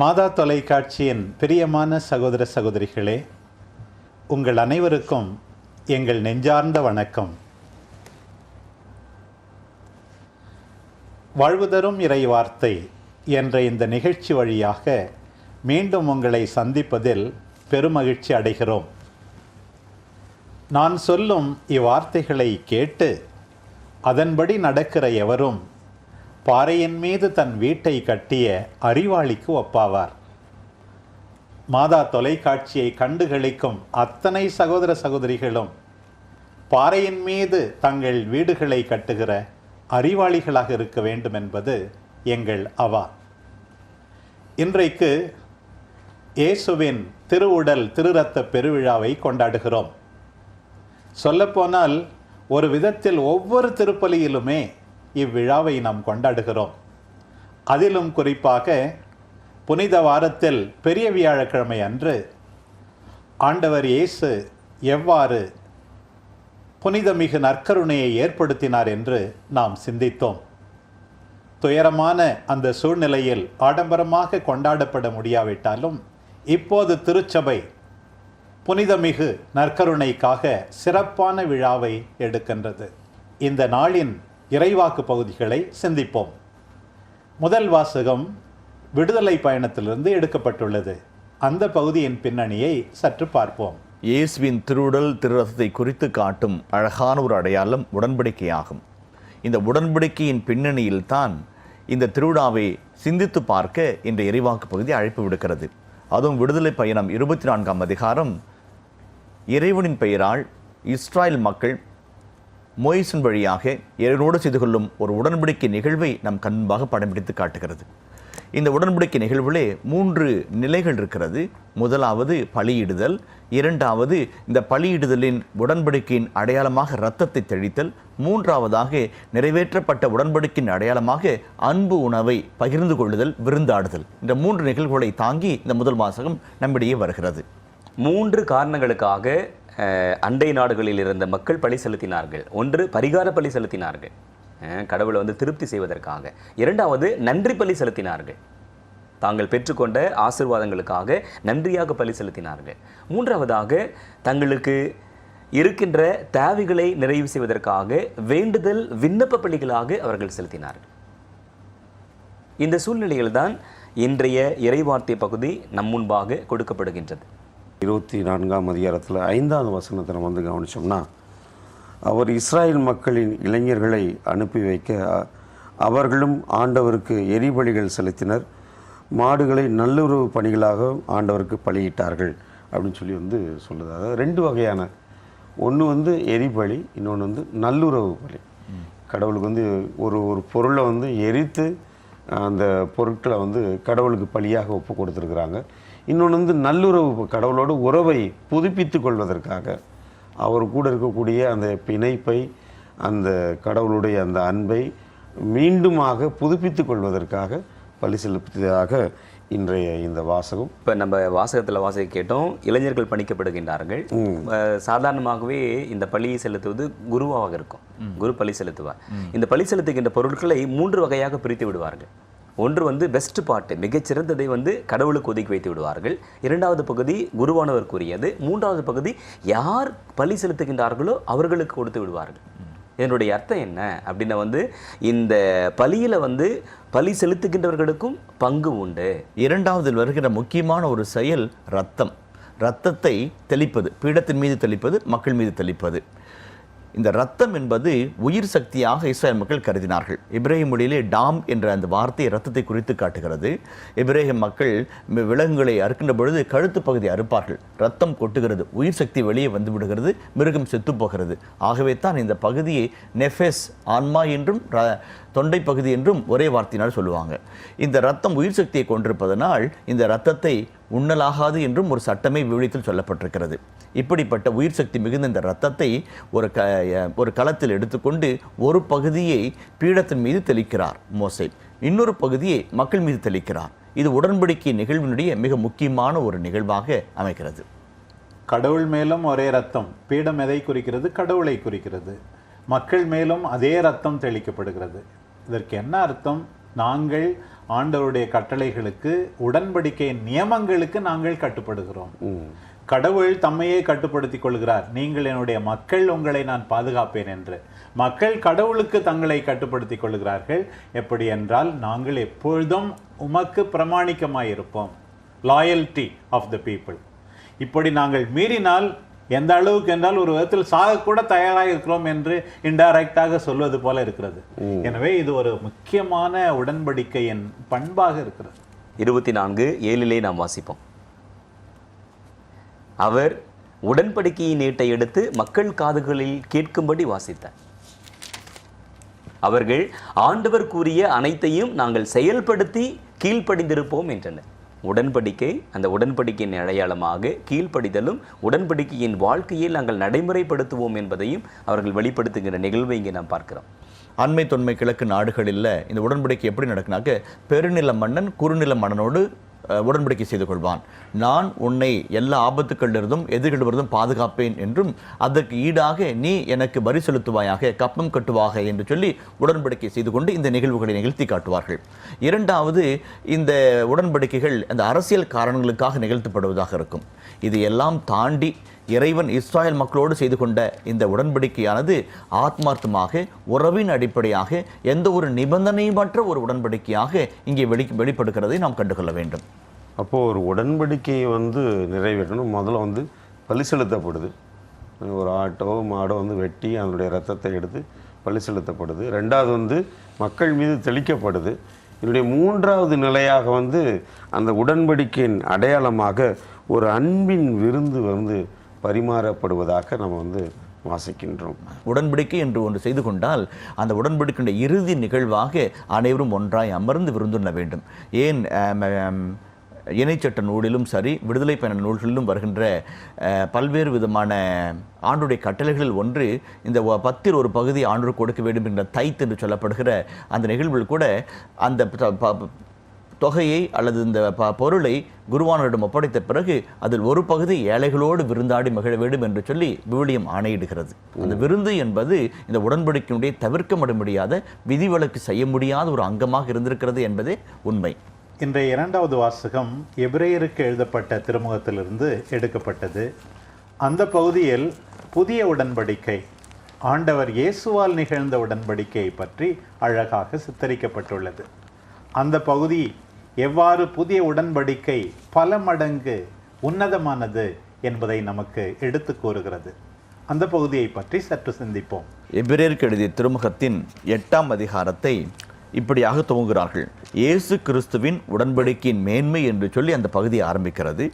மாதா தொலைக்காட்சியின் பிரியமான சகோதர சகோதரிகளே உங்கள் அனைவருக்கும் எங்கள் நெஞ்சார்ந்த வணக்கம். வாழ்வுதரும் இறை வார்த்தை என்ற இந்த நிகழ்ச்சி வழியாக மீண்டும் உங்களை சந்திப்பதில் பெருமகிழ்ச்சி அடைகிறோம். நான் சொல்லும் இவ்வார்த்தைகளை கேட்டு அதன்படி நடக்கிற எவரும் பாறையின் மீது தன் வீட்டை கட்டிய அறிவாளிக்கு ஒப்பாவார். மாதா தொலைக்காட்சியை கண்டுகளிக்கும் அத்தனை சகோதர சகோதரிகளும் பாறையின் மீது தங்கள் வீடுகளை கட்டுகிற அறிவாளிகளாக இருக்க வேண்டும் என்பது எங்கள் அவா. இன்றைக்கு இயேசுவின் திருவுடல் திருரத்த பெருவிழாவை கொண்டாடுகிறோம். சொல்லப்போனால் ஒரு விதத்தில் ஒவ்வொரு திருப்பலியிலுமே இவ்விழாவை நாம் கொண்டாடுகிறோம். அதிலும் குறிப்பாக புனித வாரத்தில் பெரிய வியாழக்கிழமை அன்று ஆண்டவர் இயேசு எவ்வாறு புனிதமிகு நற்கருணையை ஏற்படுத்தினார் என்று நாம் சிந்தித்தோம். துயரமான அந்த சூழ்நிலையில் ஆடம்பரமாக கொண்டாடப்பட முடியாவிட்டாலும் இப்போது திருச்சபை புனிதமிகு நற்கருணைக்காக சிறப்பான விழாவை எடுக்கின்றது. இந்த நாளின் இறைவாக்கு பகுதிகளை சிந்திப்போம். முதல் வாசகம் விடுதலை பயணத்திலிருந்து எடுக்கப்பட்டுள்ளது. அந்த பகுதியின் பின்னணியை சற்று பார்ப்போம். இயேசுவின் திருவுடல் திருரசத்தை குறித்து காட்டும் அழகான ஒரு அடையாளம் உடன்படிக்கையாகும். இந்த உடன்படிக்கையின் பின்னணியில் தான் இந்த திருவிழாவை சிந்தித்து பார்க்க இந்த இறைவாக்கு பகுதி அழைப்பு விடுக்கிறது. அதுவும் விடுதலை பயணம் இருபத்தி நான்காம் அதிகாரம். இறைவனின் பெயரால் இஸ்ராயல் மக்கள் மோயிசன் வழியாக இறைவனோடு செய்து கொள்ளும் ஒரு உடன்படிக்கை நிகழ்வை நம் கண்பாக படம் பிடித்து காட்டுகிறது. இந்த உடன்படிக்கை நிகழ்விலே மூன்று நிலைகள் இருக்கிறது. முதலாவது பலியிடுதல் இரண்டாவது இந்த பலியிடுதலின் உடன்படிக்கையின் அடையாளமாக இரத்தத்தை தெளித்தல் மூன்றாவதாக நிறைவேற்றப்பட்ட உடன்படிக்கையின் அடையாளமாக அன்பு உணவை பகிர்ந்து கொள்ளுதல் விருந்தாடுதல். இந்த மூன்று நிகழ்வுகளை தாங்கி இந்த முதல் வாசகம் நம்மிடையே வருகிறது. மூன்று காரணங்களுக்காக அண்டை நாடுகளில் இருந்த மக்கள் பழி செலுத்தினார்கள். ஒன்று பரிகார பழி செலுத்தினார்கள். கடவுளை வந்து திருப்தி செய்வதற்காக. இரண்டாவது நன்றி பலி செலுத்தினார்கள். தாங்கள் பெற்றுக்கொண்ட ஆசீர்வாதங்களுக்காக நன்றியாக பலி செலுத்தினார்கள். மூன்றாவதாக தங்களுக்கு இருக்கின்ற தேவைகளை நிறைவு செய்வதற்காக வேண்டுதல் விண்ணப்ப பலிகளாக அவர்கள் செலுத்தினார்கள். இந்த சூழ்நிலையில்தான் இன்றைய இறைவார்த்தை பகுதி நம் முன்பாக கொடுக்கப்படுகின்றது. இருபத்தி நான்காம் அதிகாரத்தில் ஐந்தாவது வசனத்தை நம்ம வந்து கவனிச்சோம்னா அவர் இஸ்ராயல் மக்களின் இளைஞர்களை அனுப்பி வைக்க அவர்களும் ஆண்டவருக்கு எரிபலிகள் செலுத்தினர். மாடுகளை நல்லுறவு பணிகளாக ஆண்டவருக்கு பலியிட்டார்கள். அப்படின்னு சொல்லி வந்து சொல்லுது. அதாவது ரெண்டு வகையான. ஒன்று வந்து எரிபலி இன்னொன்று வந்து நல்லுறவு பலி. கடவுளுக்கு வந்து ஒரு ஒரு பொருளை வந்து எரித்து அந்த பொருட்களை வந்து கடவுளுக்கு பலியாக ஒப்பு கொடுத்துருக்குறாங்க. இன்னொன்று வந்து நல்லுறவு கடவுளோட உறவை புதுப்பித்து கொள்வதற்காக அவர் கூட இருக்கக்கூடிய அந்த பிணைப்பை அந்த கடவுளுடைய அந்த அன்பை மீண்டுமாக புதுப்பித்து கொள்வதற்காக பலி செலுத்தியதாக இன்றைய இந்த வாசகம். இப்போ நம்ம வாசகத்தில் வாசக கேட்டோம். இளைஞர்கள் பணிக்கப்படுகின்றார்கள். சாதாரணமாகவே இந்த பலியை செலுத்துவது குருவாக இருக்கும். குரு பலி செலுத்துவார். இந்த பலி செலுத்துகின்ற பொருட்களை மூன்று வகையாக பிரித்து விடுவார்கள். ஒன்று வந்து பெஸ்ட் பாட்டு மிகச்சிறந்ததை வந்து கடவுளுக்கு ஒதுக்கி வைத்து விடுவார்கள். இரண்டாவது பகுதி குருவானவருக்குரியது மூன்றாவது பகுதி யார் பலி செலுத்துகின்றார்களோ அவர்களுக்கு கொடுத்து விடுவார்கள். இதனுடைய அர்த்தம் என்ன? அப்படின்னா வந்து இந்த பலியில் வந்து பலி செலுத்துகின்றவர்களுக்கும் பங்கு உண்டு. இரண்டாவதில் வருகிற முக்கியமான ஒரு செயல் ரத்தம். ரத்தத்தை தெளிப்பது பீடத்தின் மீது தெளிப்பது மக்கள் மீது தெளிப்பது. இந்த ரத்தம் என்பது உயிர் சக்தியாக இஸ்ரேல் மக்கள் கருதினார்கள். இப்ராஹிம் மொழியிலே டாம் என்ற அந்த வார்த்தை ரத்தத்தை குறித்து காட்டுகிறது. இப்ராஹிம் மக்கள் விலங்குகளை அறுக்கின்ற பொழுது கழுத்து பகுதி அறுப்பார்கள். ரத்தம் கொட்டுகிறது உயிர் சக்தி வெளியே வந்து விடுகிறது மிருகம் செத்து போகிறது. ஆகவே தான் இந்த பகுதியை நெஃபெஸ் ஆன்மா என்றும் ர- தொண்டை பகுதி என்றும் ஒரே வார்த்தையினால் சொல்லுவாங்க. இந்த ரத்தம் உயிர் சக்தியை கொண்டிருப்பதனால் இந்த ரத்தத்தை உண்ணலாகாது என்றும் ஒரு சட்டமே விவரித்தில் சொல்லப்பட்டிருக்கிறது. இப்படிப்பட்ட உயிர் சக்தி மிகுந்த இந்த ரத்தத்தை ஒரு க ஒரு களத்தில் எடுத்துக்கொண்டு ஒரு பகுதியை பீடத்தின் மீது தெளிக்கிறார் மோசை. இன்னொரு பகுதியை மக்கள் மீது தெளிக்கிறார். இது உடன்படிக்கை நிகழ்வினுடைய மிக முக்கியமான ஒரு நிகழ்வாக அமைகிறது. கடவுள் மேலும் ஒரே ரத்தம் பீடம் எதை குறிக்கிறது? கடவுளை குறிக்கிறது. மக்கள் மேலும் அதே ரத்தம் தெளிக்கப்படுகிறது. இதற்கு என்ன அர்த்தம்? நாங்கள் ஆண்டவருடைய கட்டளைகளுக்கு உடன்படிக்கையின் நியமங்களுக்கு நாங்கள் கட்டுப்படுகிறோம். கடவுள் தம்மையே கட்டுப்படுத்திக் கொள்கிறார். நீங்கள் என்னுடைய மக்கள் உங்களை நான் பாதுகாப்பேன் என்று. மக்கள் கடவுளுக்கு தங்களை கட்டுப்படுத்திக் கொள்கிறார்கள். எப்படி என்றால் நாங்கள் எப்பொழுதும் உமக்கு பிரமாணிக்கமாயிருப்போம். லாயல்டி ஆஃப் த பீப்புள் இப்படி நாங்கள் மீறினால் எந்த அளவுக்கு என்றால் ஒரு விதத்தில் சாகக்கூட தயாராக இருக்கிறோம் என்று இன்டைரக்டாக சொல்வது போல இருக்கிறது. எனவே இது ஒரு முக்கியமான உடன்படிக்கையின் பண்பாக இருக்கிறது. இருபத்தி நான்கு ஏழிலே நாம் வாசிப்போம். அவர் உடன்படிக்கையின் ஏட்டை எடுத்து மக்கள் காதுகளில் கேட்கும்படி வாசித்தார். அவர்கள் ஆண்டவர் கூறிய அனைத்தையும் நாங்கள் செயல்படுத்தி கீழ்ப்படிந்திருப்போம் என்றனர். உடன்படிக்கை அந்த உடன்படிக்கையின் அடையாளமாக கீழ்ப்படிதலும் உடன்படிக்கையின் வாழ்க்கையில் நாங்கள் நடைமுறைப்படுத்துவோம் என்பதையும் அவர்கள் வெளிப்படுத்துகிற நிகழ்வை இங்கே நாம் பார்க்கிறோம். அண்மை தொன்மை கிழக்கு நாடுகளில் இந்த உடன்படிக்கை எப்படி நடக்குனாக்க பெருநில மன்னன் குறுநில மன்னனோடு உடன்படிக்கை செய்து கொள்வான். நான் உன்னை எல்லா ஆபத்துக்களிலிருந்தும் எதிர்களிலிருந்தும் பாதுகாப்பேன் என்றும் அதற்கு ஈடாக நீ எனக்கு வரி செலுத்துவாயாக கப்பம் கட்டுவாக என்று சொல்லி உடன்படிக்கை செய்து கொண்டு இந்த நிகழ்வுகளை நிகழ்த்தி காட்டுவார்கள். இரண்டாவது இந்த உடன்படிக்கைகள் அந்த அரசியல் காரணங்களுக்காக நிகழ்த்தப்படுவதாக இருக்கும். இது எல்லாம் தாண்டி இறைவன் இஸ்ராயல் மக்களோடு செய்து கொண்ட இந்த உடன்படிக்கையானது ஆத்மார்த்தமாக உறவின் அடிப்படையாக எந்த ஒரு நிபந்தனையுமற்ற ஒரு உடன்படிக்கையாக இங்கே வெளி வெளிப்படுகிறதை நாம் கண்டுகொள்ள வேண்டும். அப்போது ஒரு உடன்படிக்கையை வந்து நிறைவேற்றணும். முதல்ல வந்து பலி செலுத்தப்படுது. ஒரு ஆட்டோ மாடோ வந்து வெட்டி அதனுடைய ரத்தத்தை எடுத்து பலி செலுத்தப்படுது. ரெண்டாவது வந்து மக்கள் மீது தெளிக்கப்படுது. இதனுடைய மூன்றாவது நிலையாக வந்து அந்த உடன்படிக்கையின் அடையாளமாக ஒரு அன்பின் விருந்து வந்து பரிமாறப்படுவதாக நம்ம வந்து வாசிக்கின்றோம். உடன்படிக்கை என்று ஒன்று செய்து கொண்டால் அந்த உடன்படிக்கையுடைய இறுதி நிகழ்வாக அனைவரும் ஒன்றாய் அமர்ந்து விருந்துண்ண வேண்டும். ஏன் இணைச்சட்ட நூலிலும் சரி விடுதலை பயண நூல்களிலும் வருகின்ற பல்வேறு விதமான ஆண்டுடைய கட்டளைகளில் ஒன்று இந்த பத்தில் ஒரு பகுதி ஆண்டு கொடுக்க வேண்டும் என்ற தைத் என்று சொல்லப்படுகிற அந்த நிகழ்வில் கூட அந்த ப- தொகையை அல்லது இந்த ப- பொருளை குருவானரிடம் ஒப்படைத்த பிறகு அதில் ஒரு பகுதி ஏழைகளோடு விருந்தாடி மகிழ வேண்டும் என்று சொல்லி விவிலியம் ஆணையிடுகிறது. அந்த விருந்து என்பது இந்த உடன்படிக்கையினுடைய தவிர்க்க முடியாத விதிவிலக்கு செய்ய முடியாத ஒரு அங்கமாக இருந்திருக்கிறது என்பதே உண்மை. இன்றைய இரண்டாவது வாசகம் எபிரேயருக்கு எழுதப்பட்ட திருமுகத்திலிருந்து எடுக்கப்பட்டது. அந்த பகுதியில் புதிய உடன்படிக்கை ஆண்டவர் இயேசுவால் நிகழ்ந்த உடன்படிக்கையை பற்றி அழகாக சித்தரிக்கப்பட்டுள்ளது. அந்த பகுதி எவ்வாறு புதிய உடன்படிக்கை பல மடங்கு உன்னதமானது என்பதை நமக்கு எடுத்து கூறுகிறது. அந்த பகுதியை பற்றி சற்று சிந்திப்போம். எபிரேற்கு எழுதிய திருமுகத்தின் எட்டாம் அதிகாரத்தை இப்படியாக துவங்குகிறார்கள். இயேசு கிறிஸ்துவின் உடன்படிக்கையின் மேன்மை என்று சொல்லி அந்த பகுதி ஆரம்பிக்கிறது.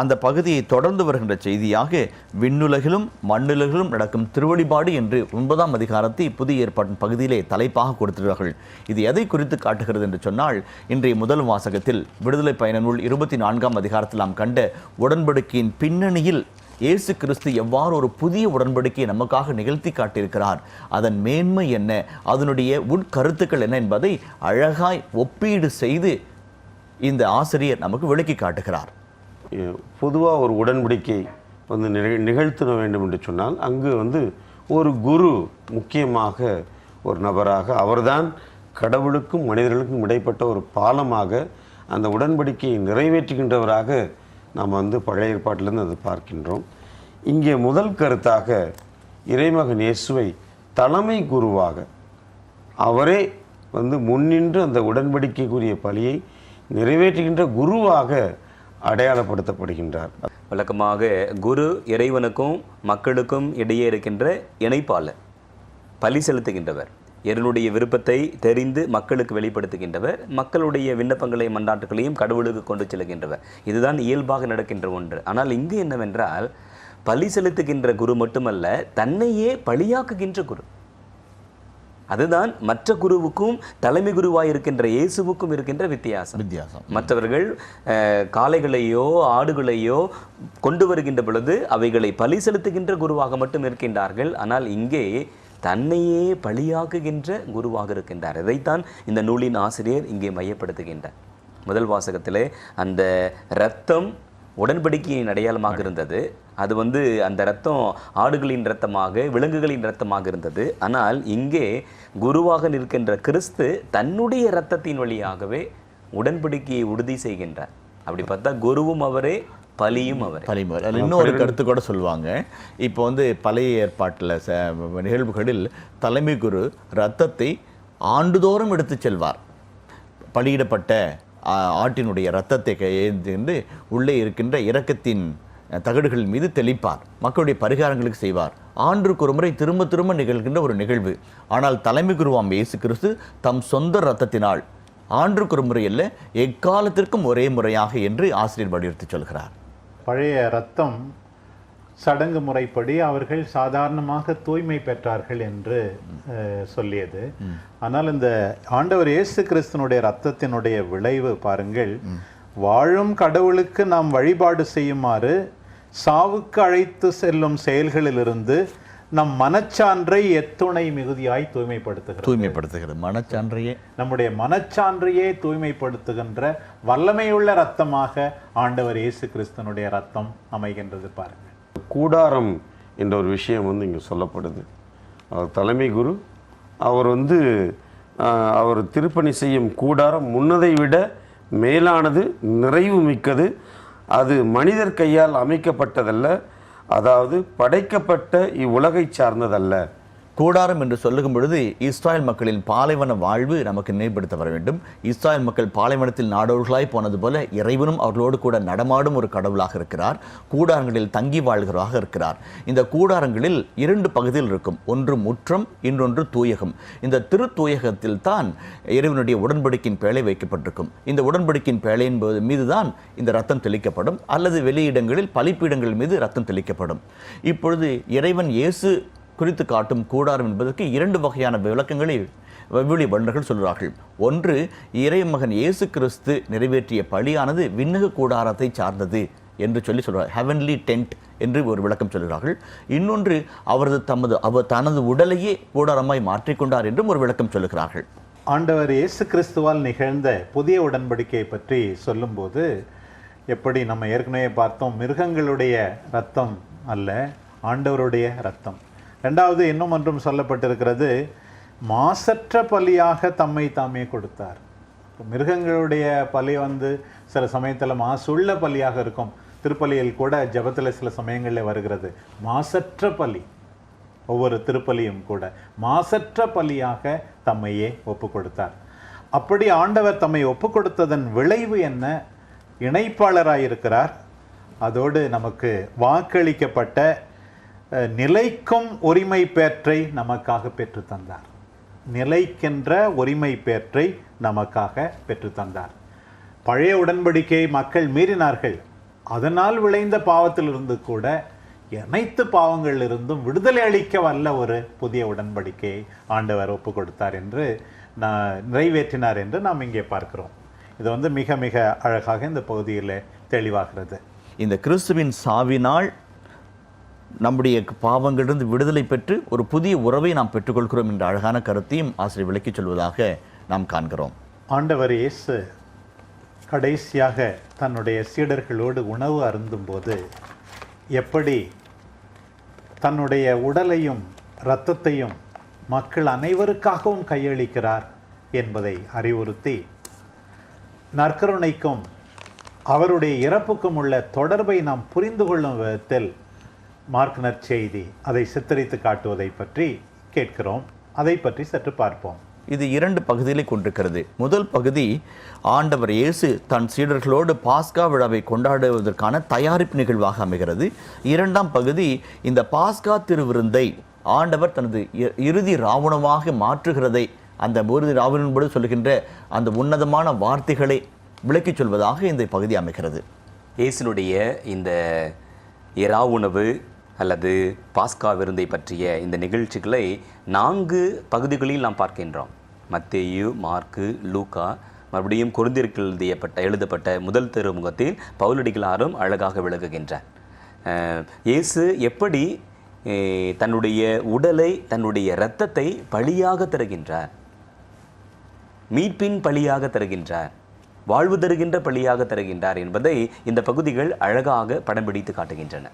அந்த பகுதியை தொடர்ந்து வருகின்ற செய்தியாக விண்ணுலகிலும் மண்ணுலகிலும் நடக்கும் திருவழிபாடு என்று ஒன்பதாம் அதிகாரத்தை புதிய ஏற்பாட்டின் பகுதியிலே தலைப்பாக கொடுத்திருக்கிறார்கள். இது எதை குறித்து காட்டுகிறது என்று சொன்னால் இன்றைய முதல் வாசகத்தில் விடுதலை பயண நூல் இருபத்தி நான்காம் அதிகாரத்தில் நாம் கண்ட உடன்படிக்கையின் பின்னணியில் இயேசு கிறிஸ்து எவ்வாறு ஒரு புதிய உடன்படிக்கையை நமக்காக நிகழ்த்தி காட்டியிருக்கிறார்? அதன் மேன்மை என்ன? அதனுடைய உட்கருத்துக்கள் என்ன என்பதை அழகாய் ஒப்பீடு செய்து இந்த ஆசிரியர் நமக்கு விளக்கி காட்டுகிறார். பொதுவாக ஒரு உடன்படிக்கை வந்து நிகழ்த்த வேண்டும் என்று சொன்னால் அங்கு வந்து ஒரு குரு முக்கியமாக ஒரு நபராக அவர்தான் கடவுளுக்கும் மனிதர்களுக்கும் இடைப்பட்ட ஒரு பாலமாக அந்த உடன்படிக்கையை நிறைவேற்றுகின்றவராக நாம் வந்து பழைய ஏற்பாட்டிலிருந்து அதை பார்க்கின்றோம். இங்கே முதல் கருத்தாக இறைமகன் இயேசுவை தலைமை குருவாக அவரே வந்து முன்னின்று அந்த உடன்படிக்கைக்குரிய பலியை நிறைவேற்றுகின்ற குருவாக அடையாளப்படுத்தப்படுகின்றார். வழக்கமாக குரு இறைவனுக்கும் மக்களுக்கும் இடையே இருக்கின்ற இணைப்பாளர் பலி செலுத்துகின்றவர். இறைவனுடைய விருப்பத்தை தெரிந்து மக்களுக்கு வெளிப்படுத்துகின்றவர் மக்களுடைய விண்ணப்பங்களை மன்றாட்டுகளையும் கடவுளுக்கு கொண்டு செல்கின்றவர். இதுதான் இயல்பாக நடக்கின்ற ஒன்று. ஆனால் இங்கு என்னவென்றால் பலி செலுத்துகின்ற குரு மட்டுமல்ல தன்னையே பலியாக்குகின்ற குரு. அதுதான் மற்ற குருவுக்கும் தலைமை குருவாய் இருக்கின்ற இயேசுவுக்கும் இருக்கின்ற வித்தியாசம். வித்தியாசம். மற்றவர்கள் காளைகளையோ ஆடுகளையோ கொண்டு வருகின்ற பொழுது அவைகளை பலி செலுத்துகின்ற குருவாக மட்டும் இருக்கின்றார்கள். ஆனால் இங்கே தன்னையே பலியாக்குகின்ற குருவாக இருக்கின்றார். இதைத்தான் இந்த நூலின் ஆசிரியர் இங்கே மையப்படுத்துகின்றார். முதல் வாசகத்திலே அந்த இரத்தம் உடன்படிக்கையின் அடையாளமாக இருந்தது. அது வந்து அந்த இரத்தம் ஆடுகளின் இரத்தமாக விலங்குகளின் இரத்தமாக இருந்தது. ஆனால் இங்கே குருவாக நிற்கின்ற கிறிஸ்து தன்னுடைய இரத்தத்தின் வழியாகவே உடன்படிக்கையை உறுதி செய்கின்றார். அப்படி பார்த்தா குருவும் அவரே பலியும் அவரே. பலிமுறை அதில் இன்னொரு கருத்து கூட சொல்லுவாங்க. இப்போ வந்து பழைய ஏற்பாட்டில் நிகழ்வுகளில் தலைமை குரு ரத்தத்தை ஆண்டுதோறும் எடுத்துச் செல்வார். பலியிடப்பட்ட ஆட்டினுடைய ரத்தத்தை ஏந்து உள்ளே இருக்கின்ற இரக்கத்தின் தகடுகள் மீது தெளிப்பார். மக்களுடைய பரிகாரங்களுக்கு செய்வார். ஆண்டுக்கு ஒரு முறை திரும்ப திரும்ப நிகழ்கின்ற ஒரு நிகழ்வு. ஆனால் தலைமை குருவாம் இயேசு கிறிஸ்து தம் சொந்த ரத்தத்தினால் ஆண்டுக்கு ஒரு முறை அல்ல எக்காலத்திற்கும் ஒரே முறையாக என்று ஆசிரியர் வலியுறுத்தி சொல்கிறார். பழைய ரத்தம் சடங்கு முறைப்படி அவர்கள் சாதாரணமாக தூய்மை பெற்றார்கள் என்று சொல்லியது. ஆனால் இந்த ஆண்டவர் இயேசு கிறிஸ்தனுடைய ரத்தத்தினுடைய விளைவு பாருங்கள். வாழும் கடவுளுக்கு நாம் வழிபாடு செய்யுமாறு சாவுக்கு அழைத்து செல்லும் செயல்களிலிருந்து நம் மனச்சான்றை எத்துணை மிகுதியாய் தூய்மைப்படுத்துகிறது. தூய்மைப்படுத்துகிறது. மனச்சான்றையே. நம்முடைய மனச்சான்றையே தூய்மைப்படுத்துகின்ற வல்லமையுள்ள ரத்தமாக ஆண்டவர் இயேசு கிறிஸ்தனுடைய ரத்தம் அமைகின்றது பாருங்கள். கூடாரம் என்ற ஒரு விஷயம் வந்து இங்கே சொல்லப்படுது. அவர் தலைமை குரு. அவர் வந்து அவர் திருப்பணி செய்யும் கூடாரம் முன்னதை விட மேலானது நிறைவு மிக்கது. அது மனிதர் கையால் அமைக்கப்பட்டதல்ல. அதாவது படைக்கப்பட்ட இவ்வுலகை சார்ந்ததல்ல. கூடாரம் என்று சொல்லுகும் பொழுது இஸ்ராயல் மக்களின் பாலைவன வாழ்வு நமக்கு நினைவுபடுத்த வர வேண்டும். இஸ்ராயல் மக்கள் பாலைவனத்தில் நாடோர்களாய் போனது போல இறைவனும் அவர்களோடு கூட நடமாடும் ஒரு கடவுளாக இருக்கிறார். கூடாரங்களில் தங்கி வாழ்கிறவராக இருக்கிறார். இந்த கூடாரங்களில் இரண்டு பகுதியில் இருக்கும். ஒன்று முற்றம் இன்னொன்று தூயகம். இந்த திரு தூயகத்தில் தான் இறைவனுடைய உடன்படிக்கையின் பேழை வைக்கப்பட்டிருக்கும். இந்த உடன்படிக்கையின் பேழையின் போது மீதுதான் இந்த ரத்தம் தெளிக்கப்படும். அல்லது வெளியிடங்களில் பழிப்பீடங்கள் மீது ரத்தம் தெளிக்கப்படும். இப்பொழுது இறைவன் இயேசு குறித்து காட்டும் கூடாரம் என்பதற்கு இரண்டு வகையான விளக்கங்களை வெவ்வேறு வல்லுநர்கள் சொல்கிறார்கள் ஒன்று இறைமகன் இயேசு கிறிஸ்து நிறைவேற்றிய பலியானது விண்ணக கூடாரத்தை சார்ந்தது என்று சொல்லி சொல்கிறார் ஹெவன்லி டென்ட் என்று ஒரு விளக்கம் சொல்கிறார்கள் இன்னொன்று அவரது தமது அவர் தனது உடலையே கூடாரமாய் மாற்றிக்கொண்டார் என்றும் ஒரு விளக்கம் சொல்லுகிறார்கள். ஆண்டவர் இயேசு கிறிஸ்துவால் நிகழ்ந்த புதிய உடன்படிக்கையை பற்றி சொல்லும்போது எப்படி நம்ம ஏற்கனவே பார்த்தோம் மிருகங்களுடைய ரத்தம் அல்ல ஆண்டவருடைய ரத்தம். ரெண்டாவது இன்னும் ஒன்றும் சொல்லப்பட்டிருக்கிறது மாசற்ற பலியாக தம்மை தாமே கொடுத்தார். மிருகங்களுடைய பலி வந்து சில சமயத்தில் மாசுள்ள பலியாக இருக்கும். திருப்பலியில் கூட ஜெபத்தில் சில சமயங்களில் வருகிறது. மாசற்ற பலி. ஒவ்வொரு திருப்பலியும் கூட மாசற்ற பலியாக தம்மையே ஒப்பு கொடுத்தார். அப்படி ஆண்டவர் தம்மை ஒப்பு கொடுத்ததன் விளைவு என்ன? இணைப்பாளராக இருக்கிறார் அதோடு நமக்கு வாக்களிக்கப்பட்ட நிலைக்கும் உரிமை பேற்றை நமக்காக பெற்று தந்தார் நிலைக்கின்ற உரிமை பேற்றை நமக்காக பெற்று தந்தார் பழைய உடன்படிக்கையை மக்கள் மீறினார்கள். அதனால் விளைந்த பாவத்திலிருந்து கூட அனைத்து பாவங்களிலிருந்தும் விடுதலை அளிக்க வல்ல ஒரு புதிய உடன்படிக்கையை ஆண்டவர் ஒப்பு கொடுத்தார் என்று நான் நிறைவேற்றினார் என்று நாம் இங்கே பார்க்கிறோம். இது வந்து மிக மிக அழகாக இந்த பகுதியில் தெளிவாகிறது. இந்த கிறிஸ்துவின் சாவினால் நம்முடைய பாவங்களிலிருந்து விடுதலை பெற்று ஒரு புதிய உறவை நாம் பெற்றுக்கொள்கிறோம் என்ற அழகான கருத்தையும் ஆசிரியர் விளக்கிச் சொல்வதாக நாம் காண்கிறோம். ஆண்டவர் இயேசு கடைசியாக தன்னுடைய சீடர்களோடு உணவு அருந்தும்போது எப்படி தன்னுடைய உடலையும் இரத்தத்தையும் மக்கள் அனைவருக்காகவும் கையளிக்கிறார் என்பதை அறிவுறுத்தி நற்கருணைக்கும் அவருடைய இறப்புக்கும் உள்ள தொடர்பை நாம் புரிந்து கொள்ளும் விதத்தில் மார்க் நற்செய்தி அதை சித்தரித்து காட்டுவதை பற்றி கேட்கிறோம். அதை பற்றி சற்று பார்ப்போம். இது இரண்டு பகுதிகளை கொண்டிருக்கிறது. முதல் பகுதி ஆண்டவர் இயேசு தன் சீடர்களோடு பாஸ்கா விழாவை கொண்டாடுவதற்கான தயாரிப்பு நிகழ்வாக அமைகிறது. இரண்டாம் பகுதி இந்த பாஸ்கா திருவிருந்தை ஆண்டவர் தனது இ- இறுதி ராவணமாக மாற்றுகிறதை அந்த இறுதி ராவணன்போடு சொல்லுகின்ற அந்த உன்னதமான வார்த்தைகளை விளக்கிச் சொல்வதாக இந்த பகுதி அமைகிறது. இயேசுனுடைய இந்த இரா உணவு அல்லது பாஸ்கா விருந்தை பற்றிய இந்த நிகழ்ச்சிகளை நான்கு பகுதிகளில் நாம் பார்க்கின்றோம். மத்தேயு மார்க்கு லூக்கா மறுபடியும் குருந்திற்கு எழுதியப்பட்ட எழுதப்பட்ட முதல் திருமுகத்தில் பவுலடிகளாரும் அழகாக விளக்குகின்றார் இயேசு எப்படி தன்னுடைய உடலை தன்னுடைய இரத்தத்தை பழியாக தருகின்றார்? மீட்பின் பழியாக தருகின்றார்? வாழ்வு தருகின்ற பள்ளியாக தருகின்றார் என்பதை இந்த பகுதிகள் அழகாக படம் பிடித்து காட்டுகின்றன.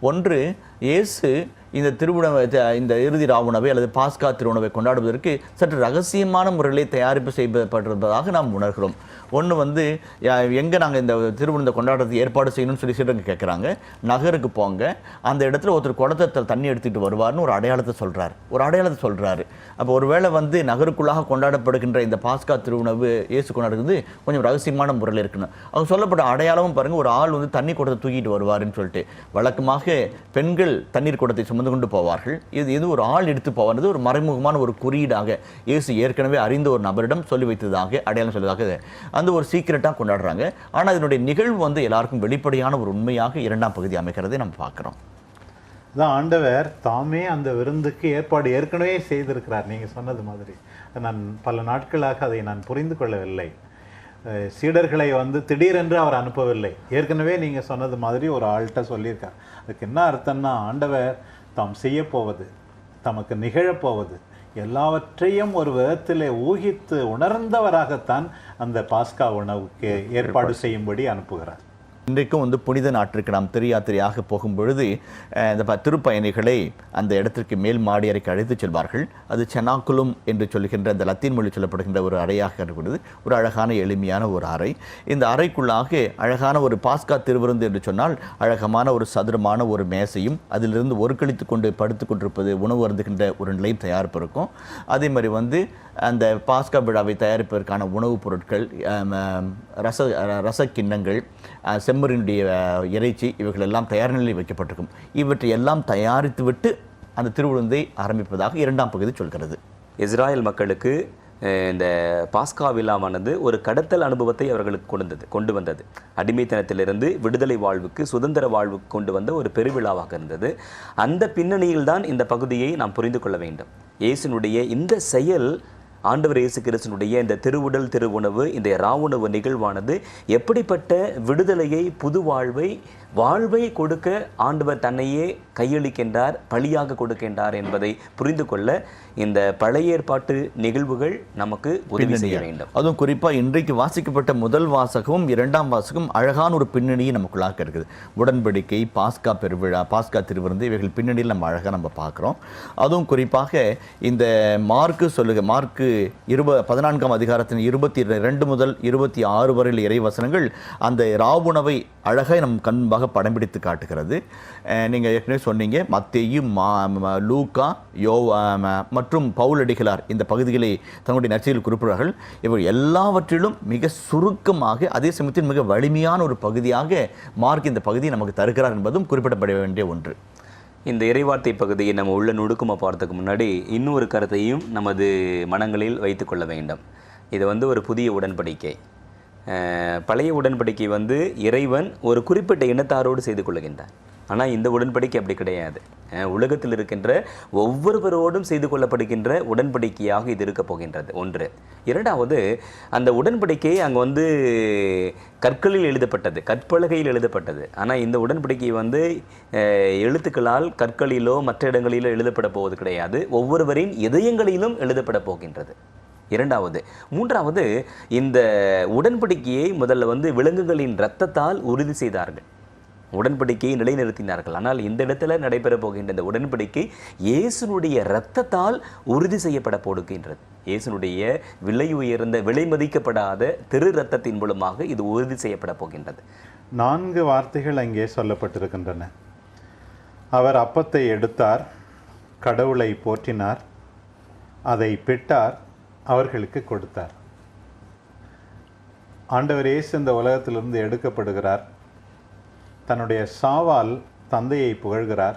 ஒன்று இயேசு இந்த திருவுணவை இந்த இறுதி ராவுணவை அல்லது பாஸ்கா திருவுணவை கொண்டாடுவதற்கு சற்று ரகசியமான முறையிலே தயாரிப்பு செய்யப்பட்டிருப்பதாக நாம் உணர்கிறோம். ஒன்று வந்து எங்கே நாங்கள் இந்த திருவிழந்த கொண்டாடுறது ஏற்பாடு செய்யணும்னு சொல்லி சீடங்க கேட்குறாங்க நகருக்கு போங்க. அந்த இடத்துல ஒருத்தர் குடத்தை தண்ணி எடுத்துகிட்டு வருவார்னு ஒரு அடையாளத்தை சொல்கிறார் ஒரு அடையாளத்தை சொல்கிறாரு அப்போ ஒருவேளை வந்து நகருக்குள்ளாக கொண்டாடப்படுகின்ற இந்த பாஸ்கா திருவுணவு இயேசு கொண்டாடுறது கொஞ்சம் ரகசியமான முறையில் இருக்கணும். அவங்க சொல்லப்பட்ட அடையாளமும் பாருங்கள் ஒரு ஆள் வந்து தண்ணி குடத்தை தூக்கிட்டு வருவாருன்னு சொல்லிட்டு. வழக்கமாக பெண்கள் தண்ணீர் குடத்தை சுமந்து கொண்டு போவார்கள். இது இது ஒரு ஆள் எடுத்து போவார். ஒரு மறைமுகமான ஒரு குறியீடாக இயேசு ஏற்கனவே அறிந்த ஒரு நபரிடம் சொல்லி வைத்ததாக அடையாளம் சொல்வதாக அந்த ஒரு சீக்கிரட்டாக கொண்டாடுறாங்க. ஆனால் இதனுடைய நிகழ்வு வந்து எல்லாருக்கும் வெளிப்படையான ஒரு உண்மையாக இரண்டாம் பகுதி அமைக்கிறதை நம்ம பார்க்குறோம். அதான் ஆண்டவர் தாமே அந்த விருந்துக்கு ஏற்பாடு ஏற்கனவே செய்திருக்கிறார். நீங்கள் சொன்னது மாதிரி. நான் பல நாட்களாக அதை நான் புரிந்து கொள்ளவில்லை. சீடர்களை வந்து திடீரென்று அவர் அனுப்பவில்லை. ஏற்கனவே நீங்கள் சொன்னது மாதிரி ஒரு ஆள்கிட்ட சொல்லியிருக்கார். அதுக்கு என்ன அர்த்தம்னா ஆண்டவர் தாம் செய்ய போவது தமக்கு நிகழப்போவது எல்லாவற்றையும் ஒரு விதத்திலே ஊகித்து உணர்ந்தவராகத்தான் அந்த பாஸ்கா உணவுக்கு ஏற்பாடு செய்யும்படி அனுப்புகிறார். இன்றைக்கும் வந்து புனித நாட்டிற்கு நாம் திரியாத்திரையாக போகும் பொழுது இந்த திருப்பயணிகளை அந்த இடத்திற்கு மேல் மாடி அறைக்கு அழைத்துச் செல்வார்கள். அது செனாக்குலும் என்று சொல்கின்ற அந்த லத்தீன் மொழி சொல்லப்படுகின்ற ஒரு அறையாக இருக்கிறது ஒரு அழகான எளிமையான ஒரு அறை. இந்த அறைக்குள்ளாக அழகான ஒரு பாஸ்கா திருவிருந்து என்று சொன்னால் அழகமான ஒரு சதுரமான ஒரு மேசையும் அதிலிருந்து ஒரு கழித்து கொண்டு படுத்து கொண்டிருப்பது உணவு அருந்துகின்ற ஒரு நிலையும் தயாரிப்பு இருக்கும். அதே மாதிரி வந்து அந்த பாஸ்கா விழாவை தயாரிப்பதற்கான உணவுப் பொருட்கள் ரச ரச கிண்ணங்கள் செம்மறினுடைய இறைச்சி இவைகள் எல்லாம் தயார் நிலையில் வைக்கப்பட்டிருக்கும். இவற்றை எல்லாம் தயாரித்துவிட்டு அந்த திருவிருந்தை ஆரம்பிப்பதாக இரண்டாம் பகுதி சொல்கிறது. இஸ்ராயல் மக்களுக்கு இந்த பாஸ்கா விழாவானது ஒரு கடத்தல் அனுபவத்தை அவர்களுக்கு கொண்டது கொண்டு வந்தது. அடிமைத்தனத்திலிருந்து விடுதலை வாழ்வுக்கு சுதந்திர வாழ்வுக்கு கொண்டு வந்த ஒரு பெருவிழாவாக இருந்தது. அந்த பின்னணியில் தான் இந்த பகுதியை நாம் புரிந்து கொள்ள வேண்டும். இயேசுனுடைய இந்த செயல் ஆண்டவர் இயேசு கிறிஸ்தனுடைய இந்த திருவுடல் திருவுணவு இந்த ராவுணவு நிகழ்வானது எப்படிப்பட்ட விடுதலையை புது வாழ்வை வாழ்வை கொடுக்க ஆண்டவர் தன்னையே கையளிக்கின்றார் பழியாக கொடுக்கின்றார் என்பதை புரிந்து கொள்ள இந்த பழைய ஏற்பாட்டு நிகழ்வுகள் நமக்கு உதவி செய்ய வேண்டும். அதுவும் குறிப்பாக இன்றைக்கு வாசிக்கப்பட்ட முதல் வாசகமும் இரண்டாம் வாசகம் அழகான ஒரு பின்னணியை நமக்குள்ளாக இருக்குது. உடன்படிக்கை பாஸ்கா பெருவிழா பாஸ்கா திருவிருந்து இவைகள் பின்னணியில் நம்ம அழகாக நம்ம பார்க்குறோம். அதுவும் குறிப்பாக இந்த மார்க்கு சொல்லுக மார்க்கு இருப பதினான்காம் அதிகாரத்தின் இருபத்தி ரெண்டு முதல் இருபத்தி ஆறு வரையில் இறைவசனங்கள் அந்த ராவுணவை அழகாக நம் கண்பாக படம் பிடித்து காட்டுகிறது. நீங்கள் ஏற்கனவே சொன்னீங்க மத்தேயு மா லூக்கா யோ மற்றும் பவுலடிகளார் இந்த பகுதிகளை தங்களுடைய நச்சையில் குறிப்பிடுவார்கள் இவர் எல்லாவற்றிலும் மிக சுருக்கமாக அதே சமயத்தில் மிக வலிமையான ஒரு பகுதியாக மார்க் இந்த பகுதியை நமக்கு தருகிறார் என்பதும் குறிப்பிடப்பட வேண்டிய ஒன்று. இந்த இறைவார்த்தை பகுதியை நம்ம உள்ள நுணுக்கமாக போகிறதுக்கு முன்னாடி இன்னொரு கருத்தையும் நமது மனங்களில் வைத்துக்கொள்ள வேண்டும். இது வந்து ஒரு புதிய உடன்படிக்கை. பழைய உடன்படிக்கை வந்து இறைவன் ஒரு குறிப்பிட்ட இனத்தாரோடு செய்து கொள்கின்றான். ஆனால் இந்த உடன்படிக்கை அப்படி கிடையாது. உலகத்தில் இருக்கின்ற ஒவ்வொருவரோடும் செய்து கொள்ளப்படுகின்ற உடன்படிக்கையாக இது இருக்க போகின்றது. ஒன்று. இரண்டாவது அந்த உடன்படிக்கை அங்கே வந்து கற்களில் எழுதப்பட்டது கற்பலகையில் எழுதப்பட்டது. ஆனால் இந்த உடன்படிக்கை வந்து எழுத்துக்களால் கற்களிலோ மற்ற இடங்களிலோ எழுதப்பட போவது கிடையாது. ஒவ்வொருவரின் இதயங்களிலும் எழுதப்பட போகின்றது. இரண்டாவது. மூன்றாவது இந்த உடன்படிக்கையை முதல்ல வந்து விலங்குகளின் இரத்தத்தால் உறுதி செய்தார்கள். உடன்படிக்கையை நிலைநிறுத்தினார்கள். ஆனால் இந்த இடத்துல நடைபெற போகின்ற இந்த உடன்படிக்கை இயேசுனுடைய இரத்தத்தால் உறுதி செய்யப்பட போடுகின்றது. இயேசுனுடைய விலை உயர்ந்த விலை மதிக்கப்படாத திரு ரத்தத்தின் மூலமாக இது உறுதி செய்யப்பட போகின்றது. நான்கு வார்த்தைகள் அங்கே சொல்லப்பட்டிருக்கின்றன. அவர் அப்பத்தை எடுத்தார் கடவுளை போற்றினார் அதை பிட்டார் அவர்களுக்கு கொடுத்தார். ஆண்டவர் இயேசு இந்த உலகத்திலிருந்து எடுக்கப்படுகிறார். தன்னுடைய சாவால் தந்தையை புகழ்கிறார்.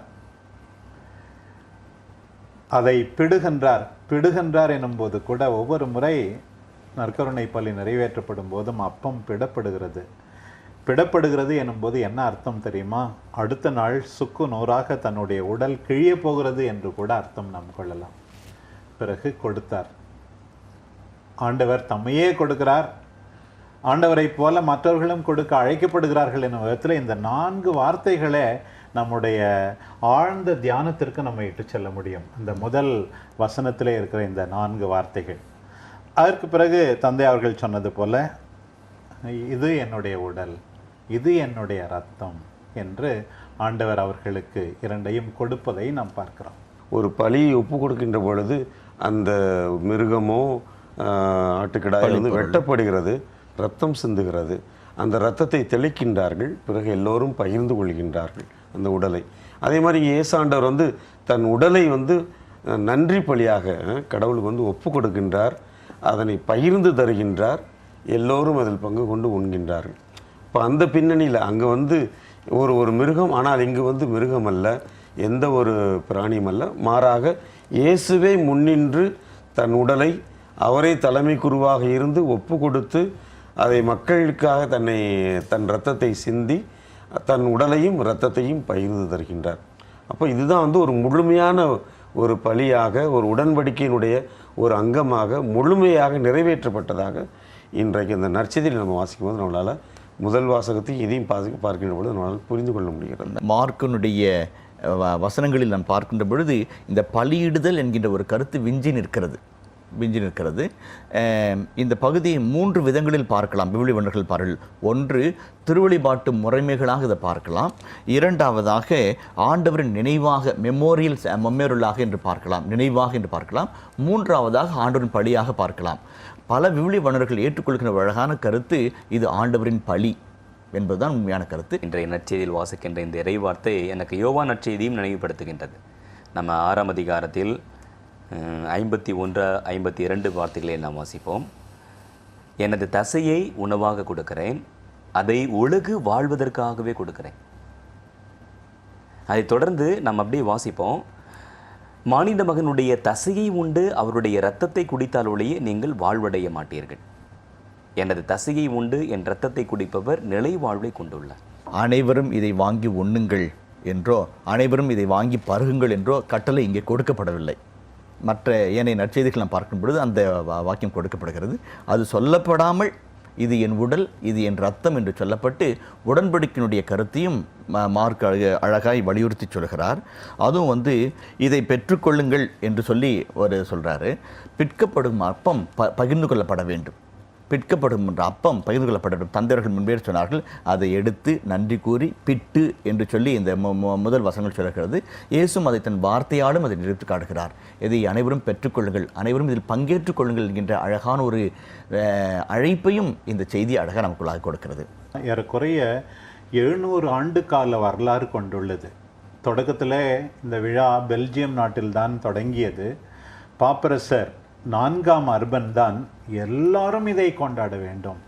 அதை பிடுகின்றார். பிடுகின்றார் எனும்போது கூட ஒவ்வொரு முறை நற்கருணை பள்ளி நிறைவேற்றப்படும் போதும் அப்பம் பிடப்படுகிறது. பிடப்படுகிறது எனும்போது என்ன அர்த்தம் தெரியுமா? அடுத்த நாள் சுக்கு நூறாக தன்னுடைய உடல் கிழிய போகிறது என்று கூட அர்த்தம் நாம் கொள்ளலாம். பிறகு கொடுத்தார். ஆண்டவர் தம்மையே கொடுக்கிறார். ஆண்டவரைப் போல மற்றவர்களும் கொடுக்க அழைக்கப்படுகிறார்கள் என்னும் விதத்தில் இந்த நான்கு வார்த்தைகளே நம்முடைய ஆழ்ந்த தியானத்திற்கு நம்ம இட்டு செல்ல முடியும். இந்த முதல் வசனத்திலே இருக்கிற இந்த நான்கு வார்த்தைகள். அதற்கு பிறகு தந்தை அவர்கள் சொன்னது போல இது என்னுடைய உடல் இது என்னுடைய ரத்தம் என்று ஆண்டவர் அவர்களுக்கு இரண்டையும் கொடுப்பதை நாம் பார்க்கிறோம். ஒரு பலியை ஒப்பு கொடுக்கின்ற பொழுது அந்த மிருகமோ ஆட்டுக்கிடாயோ வந்து வெட்டப்படுகிறது ரத்தம் சிந்துகிறது. அந்த ரத்தத்தை தெளிக்கின்றார்கள் பிறகு எல்லோரும் பகிர்ந்து கொள்கின்றார்கள் அந்த உடலை. அதே மாதிரி இயேசாண்டவர் வந்து தன் உடலை வந்து நன்றி பலியாக கடவுளுக்கு வந்து ஒப்பு கொடுக்கின்றார் அதனை பகிர்ந்து தருகின்றார் எல்லோரும் அதில் பங்கு கொண்டு உண்கின்றார்கள். இப்போ அந்த பின்னணியில் அங்கே வந்து ஒரு ஒரு மிருகம் ஆனால் இங்கு வந்து மிருகம் அல்ல எந்த ஒரு பிராணியும் அல்ல. மாறாக இயேசுவே முன்னின்று தன் உடலை அவரே தலைமை குருவாக இருந்து ஒப்பு கொடுத்து அதை மக்களுக்காக தன்னை தன் இரத்தத்தை சிந்தி தன் உடலையும் இரத்தத்தையும் பகிர்ந்து தருகின்றார். அப்போ இதுதான் வந்து ஒரு முழுமையான ஒரு பலியாக ஒரு உடன்படிக்கையினுடைய ஒரு அங்கமாக முழுமையாக நிறைவேற்றப்பட்டதாக இன்றைக்கு இந்த நற்செய்தியில் நம்ம வாசிக்கும் போது நம்மளால் முதல் வாசகத்தையும் இதையும் பாசி பார்க்கின்ற பொழுது நம்மளால் புரிந்து கொள்ள முடிகிறது. மார்க்கனுடைய வ- வசனங்களில் நாம் பார்க்கின்ற பொழுது இந்த பலியிடுதல் என்கின்ற ஒரு கருத்து விஞ்சி நிற்கிறது. விஞ்சி நிற்கிறது இந்த பகுதியை மூன்று விதங்களில் பார்க்கலாம். விவிலி வண்டர்கள் பாருள். ஒன்று திருவழிபாட்டு முறைமைகளாக இதை பார்க்கலாம். இரண்டாவதாக ஆண்டவரின் நினைவாக மெமோரியல் மெமோரியலாக என்று பார்க்கலாம். நினைவாக என்று பார்க்கலாம். மூன்றாவதாக ஆண்டவரின் பலியாக பார்க்கலாம். பல விவிலி வண்ணர்கள் ஏற்றுக்கொள்கிற அழகான கருத்து இது ஆண்டவரின் பலி என்பதுதான் உண்மையான கருத்து. இன்றைய நற்செய்தியில் வாசிக்கின்ற இந்த இறைவார்த்தை எனக்கு யோவா நற்செய்தியும் நினைவுபடுத்துகின்றது. நம்ம ஆறாம் அதிகாரத்தில் ஐம்பத்தி ஒன்று ஐம்பத்தி இரண்டு வார்த்தைகளை நாம் வாசிப்போம். எனது தசையை உணவாக கொடுக்கிறேன் அதை ஒழுகு வாழ்வதற்காகவே கொடுக்கிறேன். அதைத் தொடர்ந்து நாம் அப்படியே வாசிப்போம். மானிட மகனுடைய தசையை உண்டு அவருடைய இரத்தத்தை குடித்தால் ஒழிய நீங்கள் வாழ்வடைய மாட்டீர்கள். எனது தசையை உண்டு என் இரத்தத்தை குடிப்பவர் நிலை வாழ்வை கொண்டுள்ளார். அனைவரும் இதை வாங்கி உண்ணுங்கள் என்றோ அனைவரும் இதை வாங்கி பருகுங்கள் என்றோ கட்டளை இங்கே கொடுக்கப்படவில்லை. மற்ற ஏனைய நற்செய்திகள் நாம் பார்க்கும் பொழுது அந்த வா- வாக்கியம் கொடுக்கப்படுகிறது. அது சொல்லப்படாமல் இது என் உடல் இது என் ரத்தம் என்று சொல்லப்பட்டு உடன்படிக்கையினுடைய கருத்தையும் ம- மார்க் அழக அழகாய் வலியுறுத்தி சொல்கிறார். அதுவும் வந்து இதை பெற்றுக்கொள்ளுங்கள் என்று சொல்லி ஒரு சொல்கிறாரு பிற்கப்படும் அப்பம் ப பகிர்ந்து கொள்ளப்பட வேண்டும். பிற்கப்படும் என்ற அப்பம் பகிர்ந்து கொள்ளப்படும் தந்தையர்கள் முன்பே சொன்னார்கள் அதை எடுத்து நன்றி கூறி பிட்டு என்று சொல்லி இந்த முதல் வசங்கள் சொல்கிறது. இயேசும் அதை தன் வார்த்தையாலும் அதை நிறுத்தி காட்டுகிறார். இதை அனைவரும் பெற்றுக்கொள்ளுங்கள். அனைவரும் இதில் பங்கேற்றுக் கொள்ளுங்கள் என்கின்ற அழகான ஒரு அழைப்பையும் இந்த செய்தி அழகாக நமக்குள்ளாக கொடுக்கிறது. ஏறக்குறைய எழுநூறு ஆண்டு கால வரலாறு கொண்டுள்ளது. தொடக்கத்தில் இந்த விழா பெல்ஜியம் நாட்டில்தான் தொடங்கியது. பாப்பரசர் நான்காம் அர்பன் தான் எல்லாரும் இதை கொண்டாட வேண்டும்.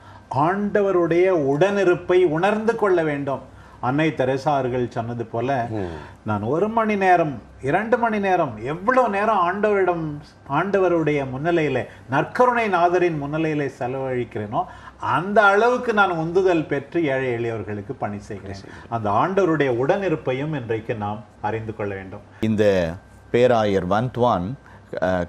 ஆண்டவருடைய உடனிருப்பை உணர்ந்து கொள்ள வேண்டும். அன்னை தெரசா அவர்கள் சொன்னது போல நான் ஒரு மணி நேரம் இரண்டு மணி நேரம் எவ்வளவு நேரம் ஆண்டவரிடம் ஆண்டவருடைய முன்னிலையில நற்கருணை நாதரின் முன்னிலையில செலவழிக்கிறேனோ அந்த அளவுக்கு நான் உந்துதல் பெற்று ஏழை எளியவர்களுக்கு பணி செய்கிறேன். அந்த ஆண்டவருடைய உடனிருப்பையும் இன்றைக்கு நாம் அறிந்து கொள்ள வேண்டும். இந்த பேராயர் வந்த்வான்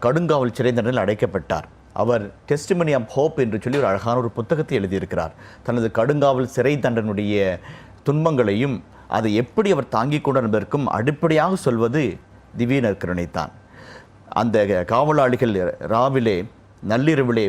கடுங்காவல் சிறை தண்டனையில் அடைக்கப்பட்டார். அவர் டெஸ்டிமனி ஆஃப் ஹோப் என்று சொல்லி ஒரு அழகான ஒரு புத்தகத்தை எழுதியிருக்கிறார். தனது கடுங்காவல் சிறை தண்டனுடைய துன்பங்களையும் அதை எப்படி அவர் தாங்கிக் கொண்டார் என்பதற்கும் அடிப்படையாக சொல்வது திவ்ய நற்கருணைத்தான் அந்த காவலாளிகள் ராவிலே நள்ளிரவிலே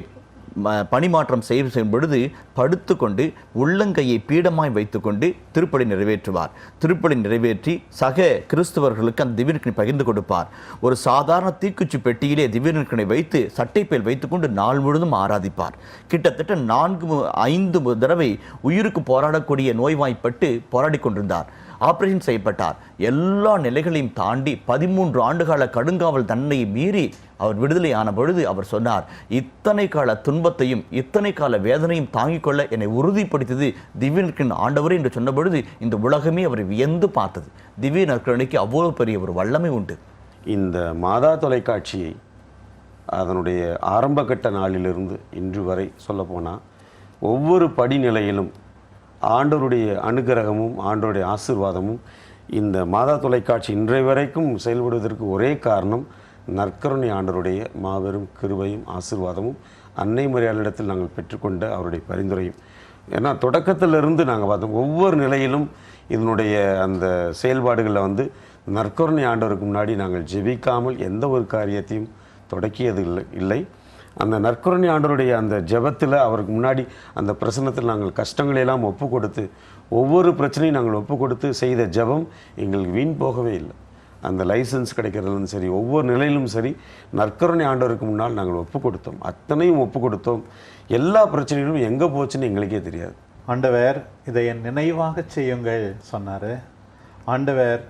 பணிமாற்றம் செய்யும் பொழுது படுத்துக்கொண்டு உள்ளங்கையை பீடமாய் வைத்துக்கொண்டு திருப்பலி நிறைவேற்றுவார். திருப்பலி நிறைவேற்றி சக கிறிஸ்தவர்களுக்கு அந்த திவ்யனுக்கனை பகிர்ந்து கொடுப்பார். ஒரு சாதாரண தீக்குச்சி பெட்டியிலே திவ்யனுக்கனை வைத்து சட்டைப்பேல் வைத்துக்கொண்டு நாள் முழுதும் ஆராதிப்பார். கிட்டத்தட்ட நான்கு ஐந்து தடவை உயிருக்கு போராடக்கூடிய நோய்வாய்ப்பட்டு போராடி கொண்டிருந்தார் ஆபரேஷன் செய்யப்பட்டார். எல்லா நிலைகளையும் தாண்டி பதிமூன்று ஆண்டுகால கடுங்காவல் தண்டனையை மீறி அவர் விடுதலை ஆன பொழுது அவர் சொன்னார் இத்தனை கால துன்பத்தையும் இத்தனை கால வேதனையும் தாங்கிக் கொள்ள என்னை உறுதிப்படுத்தியது திவ்ய நற்கருணை ஆண்டவர் என்று சொன்ன பொழுது இந்த உலகமே அவரை வியந்து பார்த்தது. திவ்ய நற்கருணைக்கு அவ்வளவு பெரிய ஒரு வல்லமை உண்டு. இந்த மாதா தொலைக்காட்சியை அதனுடைய ஆரம்பகட்ட நாளிலிருந்து இன்று வரை சொல்லப்போனால் ஒவ்வொரு படிநிலையிலும் ஆண்டவருடைய அனுகிரகமும் ஆண்டவருடைய ஆசீர்வாதமும் இந்த மாதா தொலைக்காட்சி இன்றைய வரைக்கும் செயல்படுவதற்கு ஒரே காரணம் நற்கருணை ஆண்டருடைய மாபெரும் கிருபையும் ஆசீர்வாதமும் அன்னை மரியாதையிடத்தில் நாங்கள் பெற்றுக்கொண்ட அவருடைய பரிந்துரையும். ஏன்னா தொடக்கத்திலிருந்து நாங்கள் பார்த்தோம் ஒவ்வொரு நிலையிலும் இதனுடைய அந்த செயல்பாடுகளில் வந்து நற்கருணை ஆண்டவருக்கு முன்னாடி நாங்கள் ஜெபிக்காமல் எந்த ஒரு காரியத்தையும் தொடக்கியது இல்லை. இல்லை. அந்த நற்கருணை ஆண்டருடைய அந்த ஜெபத்தில் அவருக்கு முன்னாடி அந்த பிரசனத்தில் நாங்கள் கஷ்டங்களையெல்லாம் ஒப்பு கொடுத்து ஒவ்வொரு பிரச்சனையும் நாங்கள் ஒப்பு கொடுத்து செய்த ஜெபம் எங்களுக்கு வீண் போகவே இல்லை. அந்த லைசன்ஸ் கிடைக்கிறதுலும் சரி ஒவ்வொரு நிலையிலும் சரி நற்கருணை ஆண்டவருக்கு முன்னால் நாங்கள் ஒப்பு கொடுத்தோம் அத்தனையும் ஒப்பு கொடுத்தோம் எல்லா பிரச்சனைகளும் எங்கே போச்சுன்னு எங்களுக்கே தெரியாது. ஆண்டவர் இதை என் நினைவாக செய்யுங்கள் சொன்னார். ஆண்டவர்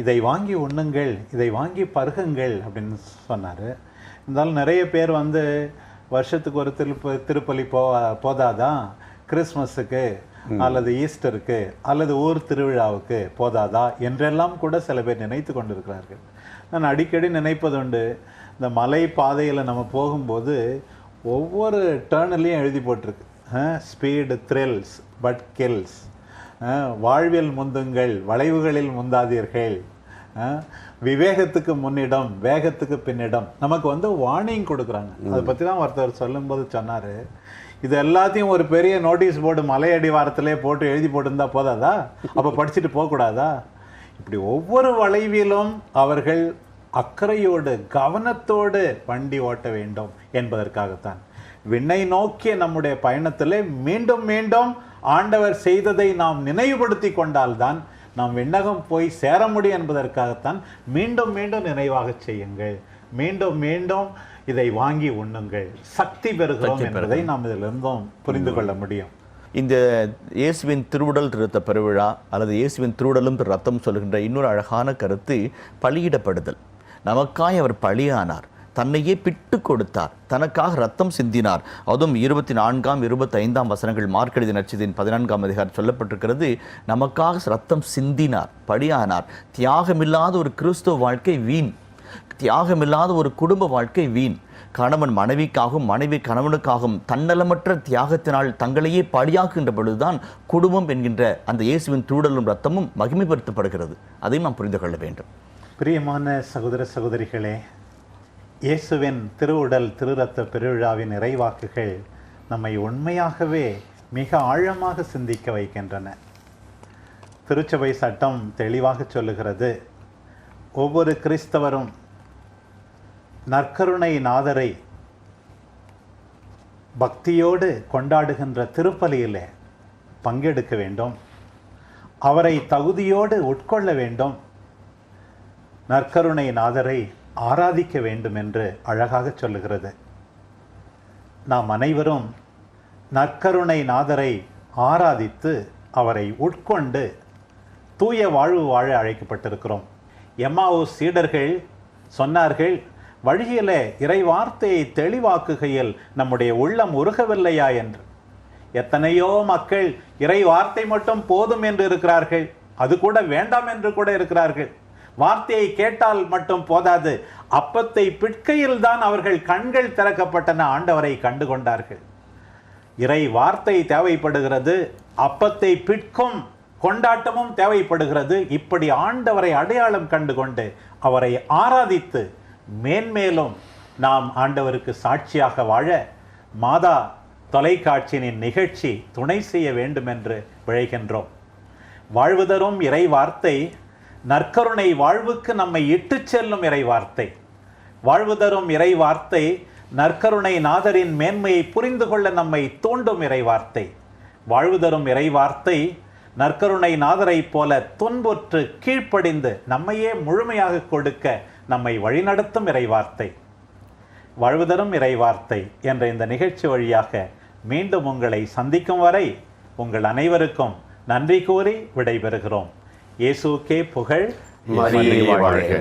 இதை வாங்கி உண்ணுங்கள் இதை வாங்கி பருகுங்கள் அப்படின்னு சொன்னார். இருந்தாலும் நிறைய பேர் வந்து வருஷத்துக்கு ஒரு திருப்ப திருப்பலி போ போதாதான் கிறிஸ்மஸுக்கு அல்லது ஈஸ்டருக்கு அல்லது ஊர் திருவிழாவுக்கு போதாதா? என்றெல்லாம் கூட சில பேர் நினைத்து கொண்டிருக்கிறார்கள். நான் அடிக்கடி நினைப்பதுண்டு இந்த மலை பாதையில் நம்ம போகும்போது ஒவ்வொரு டேர்ன்லையும் எழுதி போட்டிருக்கு. ஸ்பீடு த்ரில்ஸ் பட் கில்ஸ் வாழ்வில் முந்துங்கள் வளைவுகளில் முந்தாதீர்கள். விவேகத்துக்கு முன்னிடம் வேகத்துக்கு பின்னிடம். நமக்கு வந்து வார்னிங் கொடுக்குறாங்க. அதை பற்றி தான் ஒருத்தர் சொல்லும்போது சொன்னார். இது எல்லாத்தையும் ஒரு பெரிய நோட்டீஸ் போர்டு மலையடி வாரத்திலே போட்டு எழுதி போட்டிருந்தா போதாதா? அப்போ படிச்சுட்டு போகக்கூடாதா? இப்படி ஒவ்வொரு வளைவிலும் அவர்கள் அக்கறையோடு கவனத்தோடு வண்டி ஓட்ட வேண்டும் என்பதற்காகத்தான். விண்ணை நோக்கிய நம்முடைய பயணத்திலே மீண்டும் மீண்டும் ஆண்டவர் செய்ததை நாம் நினைவுபடுத்தி கொண்டால்தான் நாம் விண்ணகம் போய் சேர முடியும் என்பதற்காகத்தான் மீண்டும் மீண்டும் நினைவாக செய்யுங்கள். மீண்டும் மீண்டும் இதை வாங்கி உண்ணுங்கள். சக்தி பெறுகிறோம் என்பதை நாம் இதிலிருந்தும் புரிந்து கொள்ள முடியும். இந்த இயேசுவின் திருவுடல் திருத்த பெருவிழா அல்லது இயேசுவின் திருவுடலும் திரு ரத்தம் சொல்கின்ற இன்னொரு அழகான கருத்து பலியிடப்படுதல். நமக்காய் அவர் பலியானார். தன்னையே பிட்டு கொடுத்தார். தனக்காக ரத்தம் சிந்தினார். அதுவும் இருபத்தி நான்காம் இருபத்தி ஐந்தாம் வசனங்கள் மார்க்கெடுதி நட்சத்தின் பதினான்காம் அதிகாரம் சொல்லப்பட்டிருக்கிறது நமக்காக ரத்தம் சிந்தினார் படியானார் தியாகமில்லாத ஒரு கிறிஸ்துவ வாழ்க்கை வீண். தியாகமில்லாத ஒரு குடும்ப வாழ்க்கை வீண். கணவன் மனைவிக்காகவும் மனைவி கணவனுக்காகவும் தன்னலமற்ற தியாகத்தினால் தங்களையே பலியாக்குகின்ற பொழுதுதான் குடும்பம் என்கின்ற அந்த இயேசுவின் தூடலும் ரத்தமும் மகிமைப்படுத்தப்படுகிறது. அதையும் நாம் புரிந்து கொள்ள வேண்டும். பிரியமான சகோதர சகோதரிகளே இயேசுவின் திருவுடல் திருரத்த பெருவிழாவின் இறைவாக்குகள் நம்மை உண்மையாகவே மிக ஆழமாக சிந்திக்க வைக்கின்றன. திருச்சபை சட்டம் தெளிவாக சொல்லுகிறது. ஒவ்வொரு கிறிஸ்தவரும் நற்கருணை நாதரை பக்தியோடு கொண்டாடுகின்ற திருப்பலியிலே பங்கெடுக்க வேண்டும். அவரை தகுதியோடு உட்கொள்ள வேண்டும். நற்கருணை நாதரை ஆராதிக்க வேண்டும் என்று அழகாக சொல்லுகிறது. நாம் அனைவரும் நற்கருணை நாதரை ஆராதித்து அவரை உட்கொண்டு தூய வாழ்வு வாழ அழைக்கப்பட்டிருக்கிறோம். எம்மாவு சீடர்கள் சொன்னார்கள் வழியிலே இறை வார்த்தையை தெளிவாக்குகையில் நம்முடைய உள்ளம் உருகவில்லையா என்று? எத்தனையோ மக்கள் இறை வார்த்தை மட்டும் போதும் என்று இருக்கிறார்கள் அது கூட வேண்டாம் என்று கூட இருக்கிறார்கள். வார்த்தையை கேட்டால் மட்டும் போதாது. அப்பத்தை பிட்கையில் தான் அவர்கள் கண்கள் திறக்கப்பட்டன. ஆண்டவரை கண்டு கொண்டார்கள். இறை வார்த்தை தேவைப்படுகிறது. அப்பத்தை பிற்கும் கொண்டாட்டமும் தேவைப்படுகிறது. இப்படி ஆண்டவரை அடையாளம் கண்டு கொண்டு அவரை ஆராதித்து மேன்மேலும் நாம் ஆண்டவருக்கு சாட்சியாக வாழ மாதா தொலைக்காட்சியின் நிகழ்ச்சி துணை செய்ய வேண்டும் என்று விழைகின்றோம். வாழ்வுதரும் இறை வார்த்தை நற்கருணை வாழ்வுக்கு நம்மை இட்டு செல்லும் இறைவார்த்தை. வாழ்வு தரும் இறைவார்த்தை நற்கருணை நாதரின் மேன்மையை புரிந்து கொள்ள நம்மை தூண்டும் இறைவார்த்தை. வாழ்வு தரும் இறைவார்த்தை நற்கருணை நாதரைப் போல துன்புற்று கீழ்ப்படிந்து நம்மையே முழுமையாக கொடுக்க நம்மை வழிநடத்தும் இறைவார்த்தை. வாழ்வு தரும் இறைவார்த்தை என்ற இந்த நிகழ்ச்சி வழியாக மீண்டும் உங்களை சந்திக்கும் வரை உங்கள் அனைவருக்கும் நன்றி கூறி விடைபெறுகிறோம். இயேசுக்கே புகழ் மரியே வாழ்க